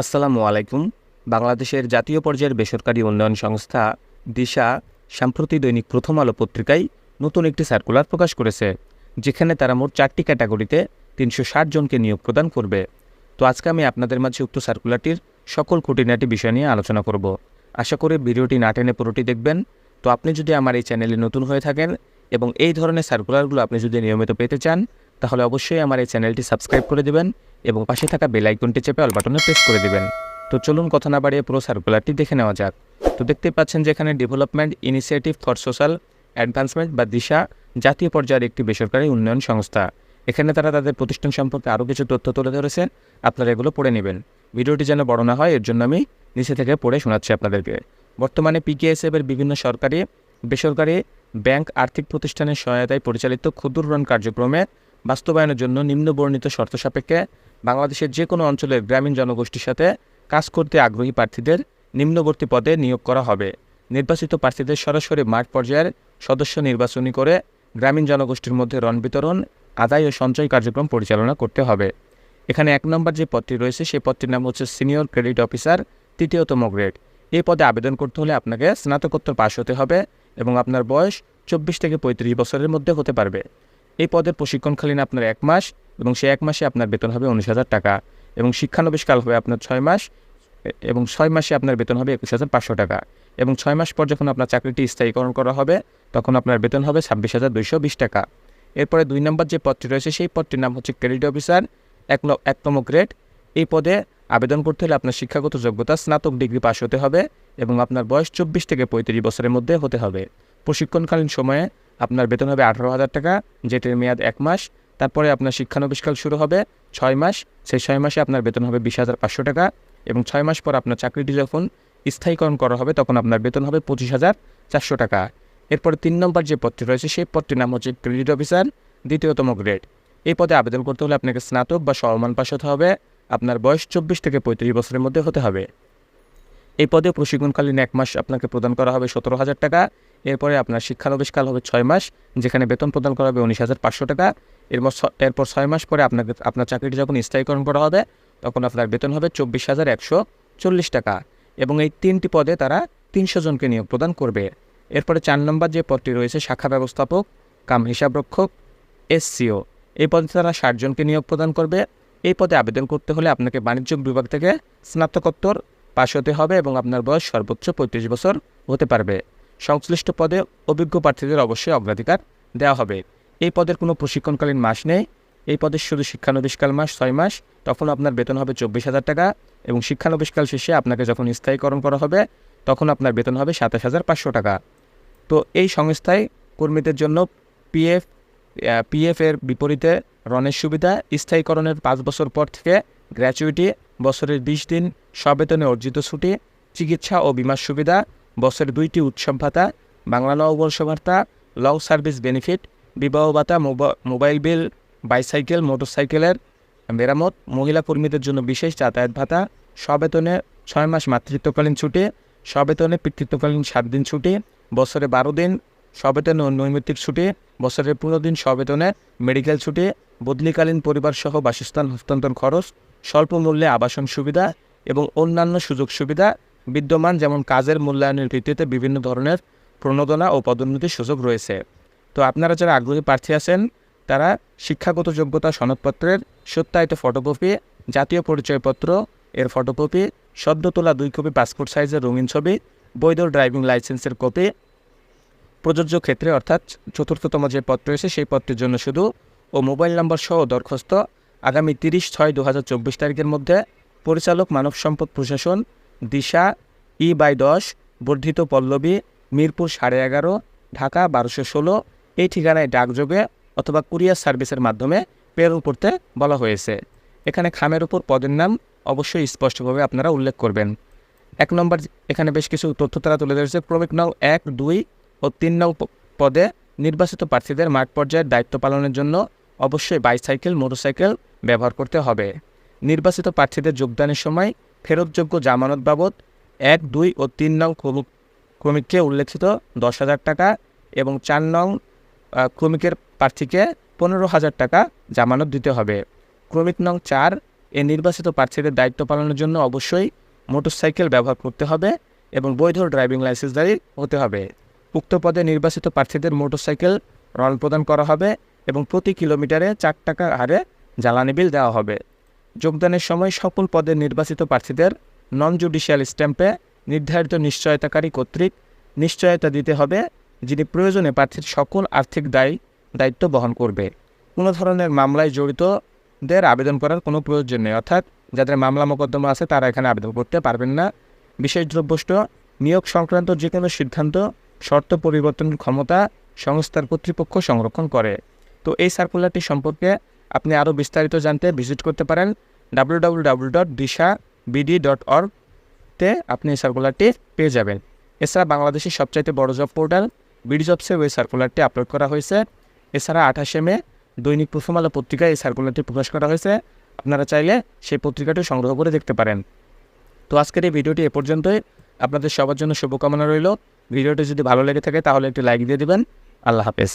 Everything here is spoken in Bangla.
আসসালামু আলাইকুম। বাংলাদেশের জাতীয় পর্যায়ের বেসরকারি উন্নয়ন সংস্থা দিশা সাম্প্রতি দৈনিক প্রথম আলো পত্রিকায় নতুন একটি সার্কুলার প্রকাশ করেছে, যেখানে তারা মোট চারটি ক্যাটাগরিতে তিনশো ষাট জনকে নিয়োগ প্রদান করবে। তো আজকে আমি আপনাদের মাঝে উক্ত সার্কুলারটির সকল খুঁটিনাটি বিষয় নিয়ে আলোচনা করব। আশা করি ভিডিওটি না টেনে পুরোটি দেখবেন। তো আপনি যদি আমার এই চ্যানেলে নতুন হয়ে থাকেন এবং এই ধরনের সার্কুলারগুলো আপনি যদি নিয়মিত পেতে চান তাহলে অবশ্যই আমার এই চ্যানেলটি সাবস্ক্রাইব করে দেবেন এবং পাশে থাকা বেল আইকনটি চেপে অল বাটনে প্রেস করে দেবেন। তো চলুন কথা না বাড়িয়ে পুরো সার্কুলারটি দেখে নেওয়া যাক। তো দেখতেই পাচ্ছেন যে এখানে development initiative for social advancement বা দিশা জাতীয় পর্যায়ের একটি বেসরকারি উন্নয়ন সংস্থা। এখানে তারা তাদের প্রতিষ্ঠান সম্পর্কে আরও কিছু তথ্য তুলে ধরেছেন। আপনারা এগুলো পড়ে নেবেন। ভিডিওটি যেন বড় না হয়, এর জন্য আমি নিচে থেকে পড়ে শোনাচ্ছি আপনাদেরকে। বর্তমানে পিকেএসএফ এর বিভিন্ন সরকারি, বেসরকারি, ব্যাংক, আর্থিক প্রতিষ্ঠানের সহায়তায় পরিচালিত ক্ষুদ্র ঋণ কার্যক্রমে বাস্তবায়নের জন্য নিম্নবর্ণিত শর্ত সাপেক্ষে বাংলাদেশের যে কোনো অঞ্চলের গ্রামীণ জনগোষ্ঠীর সাথে কাজ করতে আগ্রহী প্রার্থীদের নিম্নবর্তী পদে নিয়োগ করা হবে। নির্বাচিত প্রার্থীদের সরাসরি মাঠ পর্যায়ের সদস্য নির্বাচনী করে গ্রামীণ জনগোষ্ঠীর মধ্যে রণ বিতরণ, আদায় ও সঞ্চয় কার্যক্রম পরিচালনা করতে হবে। এখানে এক নম্বর যে পদটি রয়েছে, সেই পদটির নাম হচ্ছে সিনিয়র ক্রেডিট অফিসার তৃতীয়তম গ্রেড। এই পদে আবেদন করতে হলে আপনাকে স্নাতকোত্তর পাশ হতে হবে এবং আপনার বয়স চব্বিশ থেকে পঁয়ত্রিশ বছরের মধ্যে হতে পারবে। এই পদের প্রশিক্ষণকালীন আপনার এক মাস এবং সেই এক মাসে আপনার বেতন হবে উনিশ হাজার টাকা এবং শিক্ষানবিষ্কাল হবে আপনার ছয় মাস, এবং ছয় মাসে আপনার বেতন হবে একুশ হাজার পাঁচশো টাকা। এবং ছয় মাস পর যখন আপনার চাকরিটি স্থায়ীকরণ করা হবে, তখন আপনার বেতন হবে ছাব্বিশ হাজার দুইশো বিশ টাকা। এরপরে দুই নম্বর যে পদটি রয়েছে, সেই পদটির নাম হচ্ছে ক্রেডিট অফিসার, এক একতম গ্রেড। এই পদে আবেদন করতে হলে আপনার শিক্ষাগত যোগ্যতা, স্নাতক ডিগ্রি পাশ হতে হবে এবং আপনার বয়স চব্বিশ থেকে পঁয়ত্রিশ বছরের মধ্যে হতে হবে। প্রশিক্ষণকালীন সময়ে আপনার বেতন হবে আঠারো হাজার টাকা, যেটির মেয়াদ এক মাস। তারপরে আপনার শিক্ষানবিষ্কাল শুরু হবে ছয় মাস। সেই ছয় মাসে আপনার বেতন হবে বিশ হাজার পাঁচশো টাকা এবং ছয় মাস পর আপনার চাকরিটি যখন স্থায়ীকরণ করা হবে, তখন আপনার বেতন হবে পঁচিশ হাজার চারশো টাকা। এরপরে তিন নম্বর যে পদটি রয়েছে, সেই পদটির নাম হচ্ছে ক্রেডিট অফিসার দ্বিতীয়তম গ্রেড এই পদে আবেদন করতে হলে আপনাকে স্নাতক বা সমমান পাশ হতে হবে। আপনার বয়স চব্বিশ থেকে পঁয়ত্রিশ বছরের মধ্যে হতে হবে। এই পদে প্রশিক্ষণকালীন এক মাস আপনাকে প্রদান করা হবে সতেরো হাজার টাকা। এরপরে আপনার শিক্ষানবিষ্কাল হবে ছয় মাস, যেখানে বেতন প্রদান করা হবে উনিশ হাজার পাঁচশো টাকা। এরপর এরপর ছয় মাস পরে আপনাকে আপনার চাকরিটি যখন স্থায়ীকরণ করা হবে, তখন আপনার বেতন হবে চব্বিশ হাজার একশো চল্লিশ টাকা এবং এই তিনটি পদে তারা তিনশো জনকে নিয়োগ প্রদান করবে। এরপরে চার নম্বর যে পদটি রয়েছে, শাখা ব্যবস্থাপক, কাম হিসাবরক্ষক, এসসিও। এই পদে তারা ষাট জনকে নিয়োগ প্রদান করবে। এই পদে আবেদন করতে হলে আপনাকে বাণিজ্য বিভাগ থেকে স্নাতকোত্তর পাশ হতে হবে এবং আপনার বয়স সর্বোচ্চ পঁয়ত্রিশ বছর হতে পারবে। সংশ্লিষ্ট পদে অভিজ্ঞ প্রার্থীদের অবশ্যই অগ্রাধিকার দেওয়া হবে। এই পদের কোনো প্রশিক্ষণকালীন মাস নেই। এই পদের শুধু শিক্ষানবিষ্কাল মাস, ছয় মাস। তখন আপনার বেতন হবে চব্বিশ হাজার টাকা এবং শিক্ষানবিষ্কাল শেষে আপনাকে যখন স্থায়ীকরণ করা হবে, তখন আপনার বেতন হবে সাতাশ হাজার পাঁচশো টাকা। তো এই সংস্থায় কর্মীদের জন্য পিএফ পিএফ এর বিপরীতে রনের সুবিধা, স্থায়ীকরণের পাঁচ বছর পর থেকে গ্র্যাচুইটি বছরের বিশ দিন সবেতনে অর্জিত ছুটি, চিকিৎসা ও বিমার সুবিধা, বছরের দুইটি উৎসব ভাতা, বাংলা নববর্ষ ভাতা লং সার্ভিস বেনিফিট, বিবাহ ভাতা, মোবা- মোবাইল বিল, বাইসাইকেল, মোটরসাইকেলের মেরামত, মহিলা কর্মীদের জন্য বিশেষ যাতায়াত ভাতা, সবেতনে ছয় মাস মাতৃত্বকালীন ছুটি, সবেতনে পিতৃত্বকালীন সাত দিন ছুটি, বছরে বারো দিন সবেতনে নৈমিত্তিক ছুটি, বছরের পনেরো দিন সবেতনে মেডিকেল ছুটি, বদলিকালীন পরিবার সহ বাসস্থান হস্তান্তর খরচ স্বল্প মূল্যে আবাসন সুবিধা এবং অন্যান্য সুযোগ সুবিধা বিদ্যমান যেমন কাজের মূল্যায়নের ভিত্তিতে বিভিন্ন ধরনের প্রণোদনা ও পদোন্নতির সুযোগ রয়েছে। তো আপনারা যারা আগ্রহী প্রার্থী আছেন, তারা শিক্ষাগত যোগ্যতা সনদপত্রের সত্যায়িত ফটোকপি, জাতীয় পরিচয়পত্র, এর ফটোকপি, সদ্য তোলা দুই কপি পাসপোর্ট সাইজের রঙিন ছবি, বৈধ ড্রাইভিং লাইসেন্সের কপি, প্রযোজ্য ক্ষেত্রে অর্থাৎ চতুর্থতম যে পদ রয়েছে সেই পদটির জন্য শুধু, ও মোবাইল নম্বর সহ দরখাস্ত আগামী তিরিশ ছয় দু চব্বিশ তারিখের মধ্যে পরিচালক মানব সম্পদ প্রশাসন, দিশা, ই বাই দশ, বর্ধিত পল্লবী, মিরপুর সাড়ে এগারো, ঢাকা বারোশো ষোলো, এই ঠিকানায় ডাকযোগে অথবা কুরিয়ার সার্ভিসের মাধ্যমে প্রেরণ করতে বলা হয়েছে। এখানে খামের উপর পদের নাম অবশ্যই স্পষ্টভাবে আপনারা উল্লেখ করবেন। এক নম্বর, এখানে বেশ কিছু তথ্য তারা তুলে ধরেছে। ক্রমিক নং এক, দুই ও তিন নং পদে নির্বাচিত প্রার্থীদের মাঠ পর্যায়ের দায়িত্ব পালনের জন্য অবশ্যই বাইসাইকেল, মোটরসাইকেল ব্যবহার করতে হবে। নির্বাচিত প্রার্থীদের যোগদানের সময় ফেরতযোগ্য জামানত বাবদ এক, দুই ও তিন নং ক্রমিক, ক্রমিককে উল্লেখিত দশ হাজার টাকা এবং চার নং ক্রমিকের প্রার্থীকে পনেরো হাজার টাকা জামানত দিতে হবে। ক্রমিক নং চার, এ নির্বাচিত প্রার্থীদের দায়িত্ব পালনের জন্য অবশ্যই মোটরসাইকেল ব্যবহার করতে হবে এবং বৈধ ড্রাইভিং লাইসেন্সধারী হতে হবে। উক্ত পদে নির্বাচিত প্রার্থীদের মোটরসাইকেল রণ প্রদান করা হবে এবং প্রতি কিলোমিটারে চার টাকা হারে জ্বালানি বিল দেওয়া হবে। যোগদানের সময় সকল পদের নির্বাচিত প্রার্থীদের নন জুডিশিয়াল স্ট্যাম্পে নির্ধারিত নিশ্চয়তাকারী কর্তৃক নিশ্চয়তা দিতে হবে, যিনি প্রয়োজনে প্রার্থীর সকল আর্থিক দায়, দায়িত্ব বহন করবে। কোনো ধরনের মামলায় জড়িতদের আবেদন করার কোনো প্রয়োজন নেই, অর্থাৎ যাদের মামলা মোকদ্দমা আছে তারা এখানে আবেদন করতে পারবেন না। বিশেষ দ্রব্যষ্ট, নিয়োগ সংক্রান্ত যে কোনো সিদ্ধান্ত, শর্ত পরিবর্তনের ক্ষমতা সংস্থার কর্তৃপক্ষ সংরক্ষণ করে। তো এই সার্কুলারটি সম্পর্কে আপনি আরও বিস্তারিত জানতে ভিজিট করতে পারেন W W dot Disha dot তে আপনি এই সার্কুলারটি পেয়ে যাবেন। এছাড়া বাংলাদেশের সবচাইতে বড় জব পোর্টাল বিডি জবসে ওই সার্কুলারটি আপলোড করা হয়েছে। এছাড়া আঠাশে মে দৈনিক প্রথম আলো পত্রিকায় এই সার্কুলারটি প্রকাশ করা হয়েছে। আপনারা চাইলে সেই পত্রিকাটি সংগ্রহ করে দেখতে পারেন। তো আজকের এই ভিডিওটি এ পর্যন্তই। আপনাদের সবার জন্য শুভকামনা রইল। ভিডিওটি যদি ভালো লেগে থাকে তাহলে একটি লাইক দিয়ে দিবেন। আল্লাহ হাফেজ।